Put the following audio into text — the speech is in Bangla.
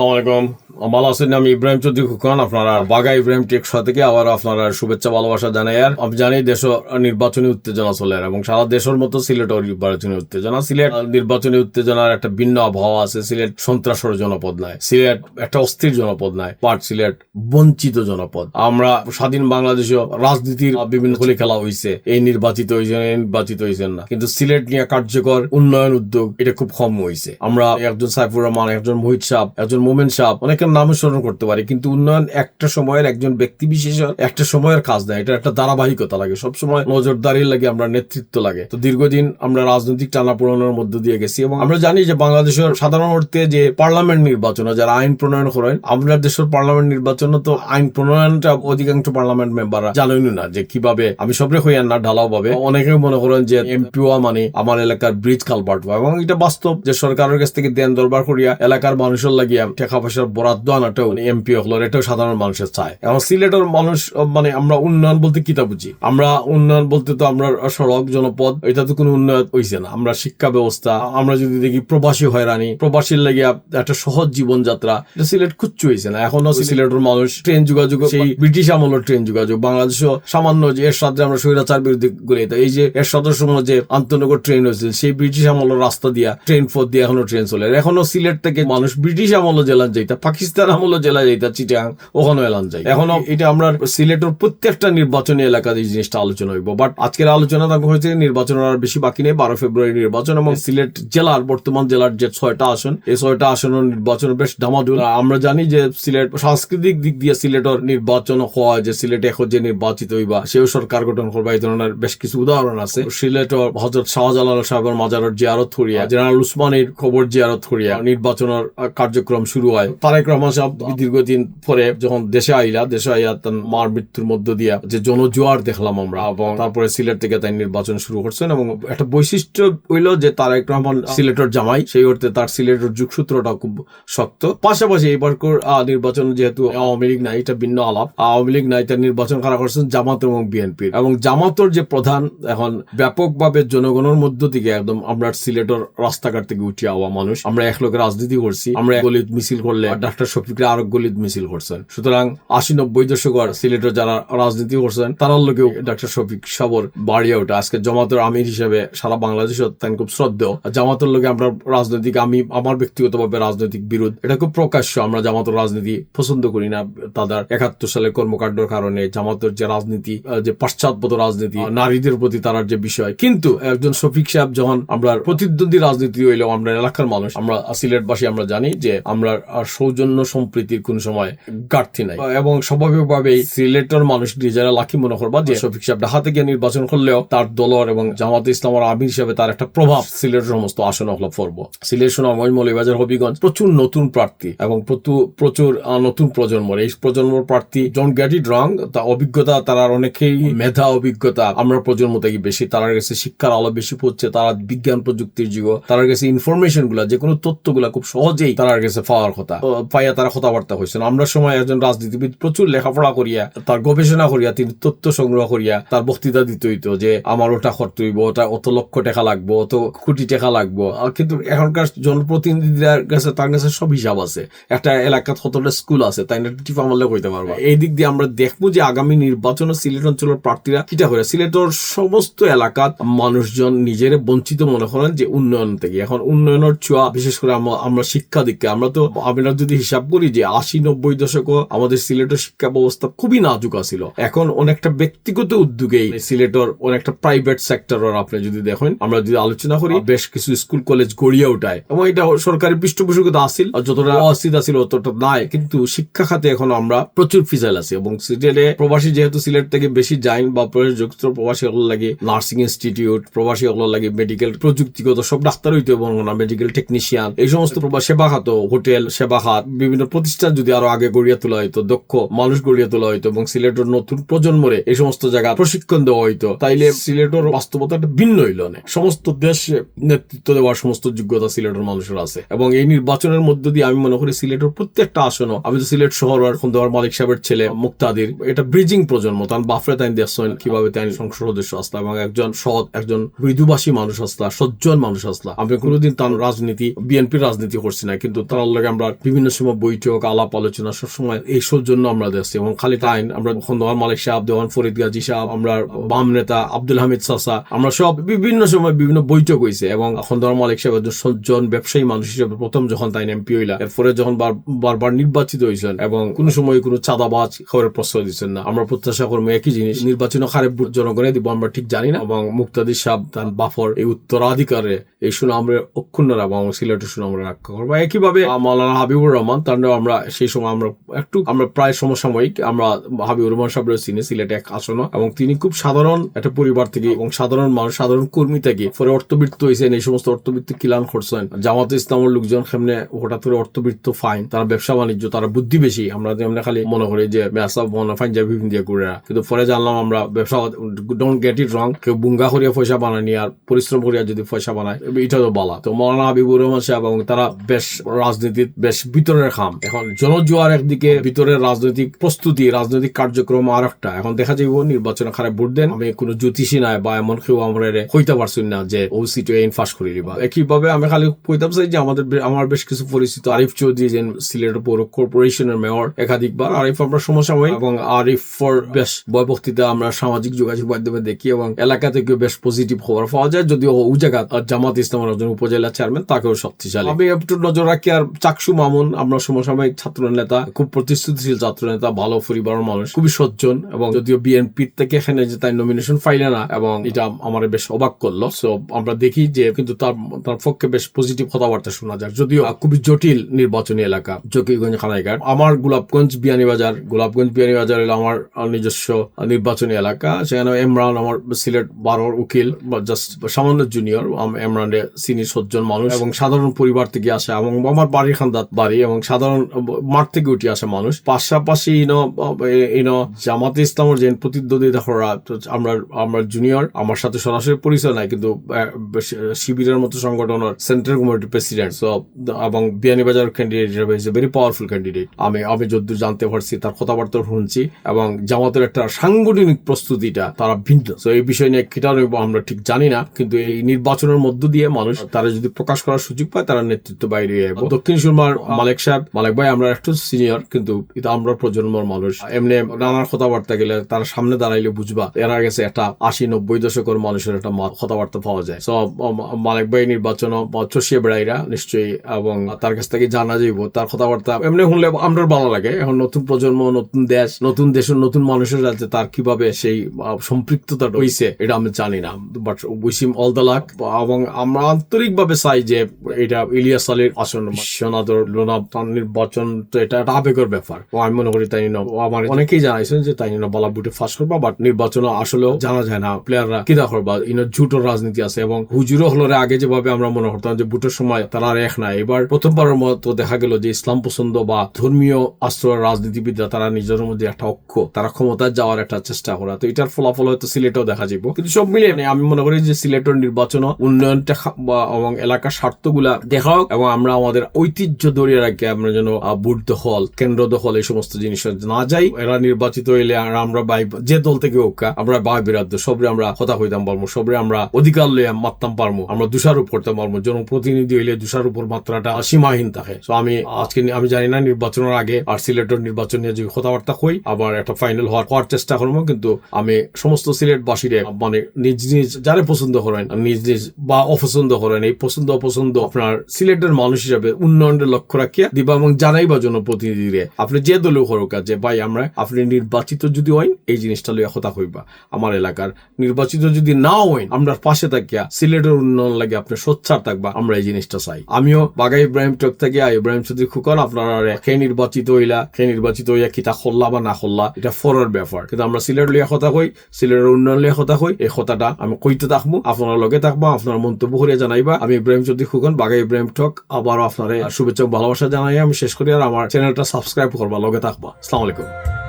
আসসালামু আলাইকুম ভালো আমি ইব্রাহিম চৌধুরী আপনারা ইব্রাহিম থেকে আবার আপনারা শুভেচ্ছা, ভালোবাসা জানাই। আর আমি জানি দেশ নির্বাচনী উত্তেজনা চলে এবং সারা দেশের মতো সিলেটও নির্বাচনী উত্তেজনা। সিলেট নির্বাচনী উত্তেজনার একটা ভিন্ন আবহাওয়া আছে। সিলেট জনপদ নয় সিলেট একটা অস্থির জনপদ নয় সিলেট বঞ্চিত জনপদ। আমরা স্বাধীন বাংলাদেশে রাজনীতির বিভিন্ন খলি খেলা হয়েছে এই নির্বাচিত হয়েছেন এই নির্বাচিত হয়েছেন না। কিন্তু সিলেট নিয়ে কার্যকর উন্নয়ন উদ্যোগ এটা খুব কম হয়েছে আমরা একজন সাইফুর রহমান, একজন মোহিত সাহ, একজন মোমেন সাহ অনেকের নাম স্মরণ করতে পারি, কিন্তু উন্নয়ন একটা সময়ের একজন ব্যক্তি বিশেষের একটা সময়ের কাজ না এটা একটা ধারাবাহিকতা লাগে। সবসময় নজরদারি লাগে, আমরা নেতৃত্ব লাগে। তো দীর্ঘদিন আমরা রাজনৈতিক টানাপোড়েনের মধ্য দিয়ে গেছি এবং আমরা জানি যে বাংলাদেশের সাধারণ অর্থে যে পার্লামেন্ট নির্বাচন যারা আইন প্রণয়ন করেন আমরা দেশের পার্লামেন্ট নির্বাচন তো আইন প্রণয়নটা অধিকাংশ পার্লামেন্ট মেম্বাররা জানেন না যে কীভাবে আমি সবরে হইয়ান না ঢালাও ভাবে। অনেকে মনে করেন যে এমপিও মানে আমার এলাকার ব্রিজ কালপার্ট এবং এটা বাস্তব যে সরকারের কাছ থেকে দেন দরবার করিয়া এলাকার মানুষের লাগিয়া টাকা পয়সার আনাটাও এমপি এটাও সাধারণ মানুষের চায়। এবং সিলেটের মানুষ মানে আমরা উন্নয়ন বলতে কিতা বুঝি? আমরা উন্নয়ন বলতে তো আমরা সড়ক জনপদ এটা তো কোনো উন্নয়ন হইছে না। আমরা শিক্ষা ব্যবস্থা আমরা যদি দেখি প্রবাসী হয়রানি প্রবাসীর লাগিয়া একটা সহজ জীবনযাত্রা এটা সিলেট কুচ্ছু হয়েছে না। এখনও সিলেটের মানুষ ট্রেন যোগাযোগ সেই ব্রিটিশ আমলের ট্রেন যোগাযোগ বাংলাদেশও সামান্য যে এর সাথে আমরা স্বৈরাচার বিরুদ্ধে গড়ে এই যে এর সাথে সময় যে আন্তনগর ট্রেন হয়েছিল সেই ব্রিটিশ আমলের রাস্তা দিয়া ট্রেন পথ দিয়ে এখনও ট্রেন চলে। এখনও সিলেট থেকে মানুষ ব্রিটিশ আমলে জেলা যাইতা পাকিস্তান জেলা চিটাং এলান যাই এখনও এটা আমরা সিলেটের প্রত্যেকটা নির্বাচনী এই জিনিসটা আলোচনা হইব বাট আজকের আলোচনা হয়েছে আর বেশি বাকি নেই, বারো ফেব্রুয়ারি নির্বাচন এবং সিলেট জেলার, বর্তমান জেলার যে ছয়টা আসন, এই ছয়টা আসনের নির্বাচন বেশ আমরা জানি যে সিলেট সাংস্কৃতিক দিক দিয়ে সিলেটের নির্বাচন হয়, যে সিলেট এখন যে নির্বাচিত হইবা, সেও সরকার গঠন করবা, এই ধরনের বেশ কিছু উদাহরণ আছে। সিলেট হজরত শাহজালাল সাহেবের মাজারের জিয়ারত থরিয়া জেনারেল উসমানের খবর জিয়ারত থরিয়া নির্বাচনের কার্যক্রম শুরু হয়। তারেক রহমান সাহেব দীর্ঘদিন পরে যখন দেশে আইলা, দেশে আইয়া তার মার মৃত্যুর মধ্য দিয়া যে জনজোয়ার দেখলাম আমরা, এবং তারপরে সিলেট থেকে তাই নির্বাচন শুরু করছেন এবং একটা বৈশিষ্ট্য হইল যে তারেক রহমান সিলেটের জামাই, সেই অর্থে তার সিলেটের যুগসূত্রটা খুব শক্ত। পাশাপাশি এবার নির্বাচন যেহেতু আওয়ামী লীগ নাই, এটা ভিন্ন আলাপ। আওয়ামী লীগ নাই, তার নির্বাচন করা করছেন জামাত এবং বিএনপির। এবং জামাতর যে প্রধান, এখন ব্যাপকভাবে জনগণের মধ্য থেকে একদম আমরা সিলেটের রাস্তাঘাট থেকে উঠে আওয়া মানুষ। আমরা এক লোকের রাজনীতি করছি, আমরা গলিত মিছিল করলে শফিকরা আরও গলিত মিছিল করছেন। সুতরাং আশি নব্বই দশকের সিলেটের যারা রাজনীতি করছেন, তারার লোকেও ডাক্তার শফিক সাবর বাড়িয়ে ওঠে। আজকে জামাতের আমির হিসেবে সারা বাংলাদেশে তাই খুব শ্রদ্ধেয়। জামাতের লোকে আমরা রাজনৈতিক আমি, আমার ব্যক্তিগতভাবে রাজনৈতিক বিরোধ, এটা খুব প্রকাশ্য। আমরা জামাতের রাজনীতি পছন্দ করি না। তাদের একাত্তর সালে কর্মকাণ্ডের কারণে জামাতের যে রাজনীতি যে পাশ্চাত্যপদ রাজনীতি নারীদের প্রতি তার যে বিষয়। কিন্তু একজন শফিক সাহেব যখন আমরা প্রতিদ্বন্দ্বী রাজনীতি হইলেও আমরা এলাকার মানুষ, আমরা সিলেটবাসী আমরা জানি যে আমরা আর সৌজন্য সম্প্রীতির কোন সময় ঘাটতি নাই। এবং স্বাভাবিকভাবেই সিলেটের মানুষ নিজেরা লাকি মনে করবা যে শফিক সাহেব ঢাকা থেকে নির্বাচন করলেও তার দলর এবং জামাত ইসলামের আমির হিসেবে তার একটা প্রভাব সিলেটের সমস্ত আসন হলপ পর্ব সিলেট সুনামগঞ্জ মৌলিবাজার হবিগঞ্জ প্রচুর নতুন প্রার্থী এবং প্রচুর নতুন প্রজন্মর। এই প্রজন্মর প্রার্থী জন ইট রং তা অভিজ্ঞতা তারা অনেকেই মেধা অভিজ্ঞতা আমরা প্রজন্ম থেকে বেশি। তারা কাছে শিক্ষার আলো বেশি পড়ছে তারা বিজ্ঞান প্রযুক্তির যুগ তারা কাছে ইনফরমেশনগুলা যে কোনো তথ্যগুলা খুব সহজেই তারা কাছে পাওয়ার কথা। পাইয়া তারা কথাবার্তা হয়েছেন আমরা সময় একজন রাজনীতিবিদ প্রচুর লেখাপড়া করিয়া, তার গবেষণা করিয়া, তিনি তথ্য সংগ্রহ করিয়া, তার বক্তৃতা দিতে হইতো যে, আমার ওটা করতে হইব, ওটা অত লক্ষ টাকা লাগবো, অত কোটি টাকা লাগবো। কিন্তু এখনকার জনপ্রতিনিধিদের কাছে, তার কাছে সব হিসাব আছে। একটা এলাকাত কতটা স্কুল আছে, তাই না? টিপা মারলে কইতে পারব। এই দিক দিয়ে আমরা দেখব যে, আগামী নির্বাচনে সিলেট অঞ্চলের প্রার্থীরা কিটা করে। সিলেটের সমস্ত এলাকাত মানুষজন নিজের বঞ্চিত মনে করেন যে, উন্নয়ন থেকে। এখন উন্নয়নের ছোঁয়া, বিশেষ করে আমরা- শিক্ষা দিককে, আমরা তো আমরা যদি হিসাব করি যে আশি নব্বই দশকও আমাদের সিলেটের শিক্ষা ব্যবস্থা খুবই নাজুক আছিল। এখন অনেকটা ব্যক্তিগত উদ্যোগেই সিলেটের অনেকটা প্রাইভেট সেক্টর আপনি যদি দেখেন, আমরা যদি আলোচনা করি, বেশ কিছু স্কুল কলেজ গড়িয়ে ওঠায়। এবং এটা সরকারি পৃষ্ঠপোষকতা আসিল যতটা অস্থিত আছিল অতটা নাই। কিন্তু শিক্ষা খাতে এখন আমরা প্রচুর ফিজাইল আছি এবং সিলেটে প্রবাসী যেহেতু সিলেট থেকে বেশি যাইন বা যুক্ত প্রবাসী হল লাগে নার্সিং ইনস্টিটিউট প্রবাসী হল লাগে মেডিকেল প্রযুক্তিগত সব ডাক্তার হইতে এবং মেডিকেল টেকনিশিয়ান এই সমস্ত সেবা খাত হোটেল সেবা খাত বিভিন্ন প্রতিষ্ঠান যদি আরও আগে গড়িয়ে তোলা হইতো, দক্ষ মানুষ গড়িয়ে তোলা হইতো এবং সিলেটের নতুন প্রজন্মরে এই সমস্ত জায়গা প্রশিক্ষণ দেওয়া হইতো, তাইলে সিলেটের বাস্তবতা ভিন্ন হইল না সমস্ত দেশে নেতৃত্ব দেওয়ার সমস্ত যোগ্যতা সিলেটের মানুষের আছে এবং এই নির্বাচনের মধ্য দিয়ে আমি মনে করি সিলেটের প্রত্যেকটা আসনও, আমি তো সিলেট শহর এখন মালিক সাহেবের ছেলে মুক্তাদির, এটা ব্রিজিং প্রজন্ম, তার বাফরে তাই দেখছেন কীভাবে তাই সংসদ সদস্য আসলা এবং একজন সৎ, একজন মৃদুভাষী মানুষ আসলা, সজ্জন মানুষ আসলা। আমি কোনোদিন তার রাজনীতি, বিএনপির রাজনীতি করছি না, কিন্তু তার লগে আমরা বিভিন্ন সময় সবসময় বৈঠক, আলাপ, আলোচনা সবসময় এই জন্য আমরা দেখছি এবং খালি তাই আমরা খন্দকার মালিক সাহেব, দেওয়ান ফরিদ গাজী সাহেব, আমরা বাম নেতা আব্দুল হামিদ সাসা, আমরা সব বিভিন্ন সময় বিভিন্ন বৈঠক হয়েছে এবং খন্দকার মালিক সাহেব একজন সজ্জন ব্যবসায়ী মানুষ হিসেবে প্রথম যখন তাই এমপি হইলা এরপরে যখন বারবার নির্বাচিত হয়েছেন এবং কোনো সময় কোনো চাঁদাবাজ খবরের প্রশ্রয় দিচ্ছেন না। আমরা প্রত্যাশা করব একই জিনিস, নির্বাচন হারে জনগণে দিব আমরা ঠিক জানি না এবং মুক্তাদি সাহেব তার বাফর এই উত্তরাধিকারে, এই শুনে আমরা অক্ষুণ্ণ রাখব এবং সিলেটের শুনে আমরা রক্ষা করব। একইভাবে মাওলানা হাবিবুর রহমান তার আমরা সেই সময় আমরা একটু, আমরা প্রায় সমসাময়িক আমরা হাবিবুর রহমান সাহেবের চিনি সিলেটে এক আসন এবং তিনি খুব সাধারণ একটা পরিবার থেকে এবং সাধারণ মানুষ, সাধারণ কর্মী থেকে পরে অর্থবৃত্ত হয়েছেন, এই সমস্ত অর্থবৃত্ত কিলান করছেন। জামাত ইসলামের লোকজন সামনে হঠাৎ করে অর্থবৃত্ত ফাইন তারা ব্যবসা বাণিজ্য, তারা বুদ্ধি বেশি। আমরা আমরা খালি মনে করি যে মেসা মনে ফাইন যাবে দিয়ে করে। কিন্তু পরে জানলাম আমরা ব্যবসা ডোন্ট গেট ইট রং কেউ বুঙ্গা করিয়া পয়সা বানানি আর পরিশ্রম করিয়া যদি পয়সা বানায়, এটা তো বলা। তো মৌলানা হাবিবুর রহমান সাহেব এবং তারা বেশ রাজনীতির, বেশ ভিতরের খাম। এখন জনজোয়ার একদিকে ভিতরের রাজনৈতিক প্রস্তুতি, রাজনৈতিক কার্যক্রম আর একটা। এখন দেখা যাইব নির্বাচন খারাপ ভোট দেন। আমি কোনো জ্যোতিষী নাই বা এমন কেউ আমরা হইতে পারছি না যে ও সিটে ইন ফাঁস করে দিবা। একইভাবে আমি খালি কইতাম চাই যে আমাদের আমার বেশ কিছু পরিচিত আরিফ চৌধুরী যে সিলেট পৌর কর্পোরেশনের মেয়র একাধিকবার। আরিফ আমরা সমসাময়িক এবং আরিফর বেশ বয় বক্তৃতা আমরা সামাজিক যোগাযোগ মাধ্যমে দেখি এবং এলাকা থেকে বেশ পজিটিভ খবর পাওয়া যায়। যদিও ও জায়গা জামাত ইসলামের একজন উপজেলা চেয়ারম্যান তাকেও শক্তিশালী। আমি একটু নজর রাখি আর চাকসু মামুন আমরা সমসাময়িক ছাত্র নেতা খুব প্রতিশ্রুতিশীল ছাত্র নেতা ভালো পরিবারের মানুষ, খুবই সজ্জন এবং যদিও বিএনপি থেকে এখানে যে তাই নমিনেশন পাইলে না, এবং এটা আমার বেশ অবাক করল। সো আমরা দেখি যে কিন্তু তার তার পক্ষে বেশ পজিটিভ কথাবার্তা শোনা যায়। যদিও খুবই জটিল নির্বাচনী এলাকা জকিগঞ্জ খানাইঘাট। আমার গোলাপগঞ্জ, বিয়ানীবাজার গোলাপগঞ্জ, বিয়ানীবাজার হলো আমার নিজস্ব নির্বাচনী এলাকা। সেখানে এমরান আমার সিলেট বারোর উকিল জাস্ট সামান্য জুনিয়র ইমরানের সিনি সজ্জন মানুষ এবং সাধারণ পরিবার থেকে আসে এবং আমার বাড়ির খান্দাত বাড়ি এবং সাধারণ মাঠ থেকে উঠে আসে মানুষ। পাশাপাশি ইনো ইনো জামাত ইসলামের যে প্রতিদ্বন্দ্বিতা করা আমরা আমরা জুনিয়র আমার সাথে সরাসরি পরিচয় নাই, কিন্তু শিবিরের মতো সংগঠনের সেন্ট্রাল কমিটি প্রেসিডেন্ট সো এবং বিয়ানীবাজার ক্যান্ডিডেট হিসেবে is a very powerful candidate আমি আমি যদ্দূর জানতে পারছি, তার কথাবার্তা শুনছি, এবং জামাতের একটা সাংগঠনিক প্রস্তুতিটা তারা ভিন্ন। তো এই বিষয় নিয়ে কিটা আমরা ঠিক জানি না, কিন্তু এই নির্বাচনের মধ্য দিয়ে মানুষ, তারা যদি প্রকাশ করার সুযোগ পায়, তারা নেতৃত্ব বাইরে দক্ষিণ সুরমার মালিক সাহেব, মালিক ভাই, আমরা একটু সিনিয়র কিন্তু এটা আমরা প্রজন্মর মানুষ। এমনি নানার কথাবার্তা গেলে তার সামনে দাঁড়াইলে বুঝবা, এরা গেছে একটা আশি নব্বই দশকের মানুষের একটা কথাবার্তা পাওয়া যায়। সো মালিক ভাই নির্বাচন চষিয়ে বেড়াইরা নিশ্চয়ই, এবং তার কাছ থেকে জানা যাইব, তার কথাবার্তা। এমনি শুনলে আমরা ভালো লাগে, এখন নতুন প্রজন্ম, নতুন দেশ, নতুন দেশের নতুন মানুষের রাজ্যে তার কীভাবে সেই সম্পৃক্ততা হইছে এটা আমি জানি না। But wish him all the luck এবং আমরা আন্তরিকভাবে চাই যে এটা ইলিয়াস আলীর আসন, বিশ্বনাথর লোনা তার নির্বাচন তো এটা একটা আবেগের ব্যাপার। আমি মনে করি তাই না আমার অনেকেই জানাইছেন যে তাই না বলা বুটে ফাঁস করবা বাট নির্বাচন আসলেও জানা যায় না। প্লেয়াররা কিনা করবা ইনো ঝুটোর রাজনীতি আছে এবং হুজুরও হলো আগে যেভাবে আমরা মনে করতাম যে বুটের সময় তারা আর এক নাই। এবার প্রথমবারের মতো দেখা গেল যে ইসলাম পছন্দ বা ধর্মীয় আশ্রয় রাজনীতিবিদরা, তারা নিজের মধ্যে একটা অক্ষ তারা ক্ষমতায় যাওয়ার একটা চেষ্টা করা। তো এটার ফলাফল হয়তো সিলেটেও দেখা যাবে কিন্তু সব মিলিয়ে মানে আমি মনে করি যে সিলেটের নির্বাচন উন্নয়নটা এবং এলাকার স্বার্থগুলা দেখা হোক এবং আমরা আমাদের ঐতিহ্য ধরিয়ে রাখি। আমরা যেন বুট দখল, কেন্দ্র দখল এই সমস্ত জিনিস না যাই। এরা নির্বাচিত হইলে আর আমরা বাই যে দল থেকে হোক আমরা বাই বিরাদ্দ, সবরে আমরা কথা কইতাম পারব সবরে আমরা অধিকার লইয়া মারতাম পারব আমরা দোষারোপ করতে পারব জনপ্রতিনিধি হইলে দোষারোপর মাত্রাটা সীমাহীন থাকে। তো আমি আজকে আমি জানি না নির্বাচনের আগে আর সিলেটের নির্বাচন নিয়ে যে কথাবার্তা কই, আবার একটা ফাইনাল হওয়ার হওয়ার চেষ্টা করব, কিন্তু আমি সমস্ত সিলেট সিলেটবাসীরে মানে নিজ নিজ যারা পছন্দ করেন, নিজ নিজ বা অপছন্দ করেন, এই পছন্দ অপছন্দ আপনার সিলেটের মানুষ হিসাবে উন্নয়নের লক্ষ্য রাখিয়া দিবা এবং জানাইবা জনপ্রতিনিধিরে, আপনি যে দলীয় করুক যে ভাই আমরা, আপনি নির্বাচিত যদি হইন, এই জিনিসটা লইয়া কথা কইবা। আমার এলাকার নির্বাচিত যদি না হইন আমরা পাশে থাকিয়া সিলেটের উন্নয়ন লাগে আপনি সোচ্চার থাকবা, আমরা এই জিনিসটা চাই। আমিও বাগাই ইব্রাহিম টক থেকে ইব্রাহিম চৌধুরী, খুকন, আপনারা কে নির্বাচিত হইলা, কে নির্বাচিত হইয়া কিতা খোল্লা বা না খোল্লা, এটা ফরের ব্যাপার। কিন্তু আমরা সিলেট লিয়া কথা কই, সিলেটের উন্নয়ন লিয়া কথা কই, এই কথাটা আমি কইতে থাকব আপনার লগে থাকব, আপনার মন্তব্য করিয়া জানাইবা। আমি ইব্রাহিম চৌধুরী, খুকন, বাগাই ইব্রাহিম টক, আবারও আপনার শুভেচ্ছা ভালোবাসা আমি শেষ করি আর আমার চ্যানেলটা সাবস্ক্রাইব করবা লগে থাকবা। আসসালামু আলাইকুম।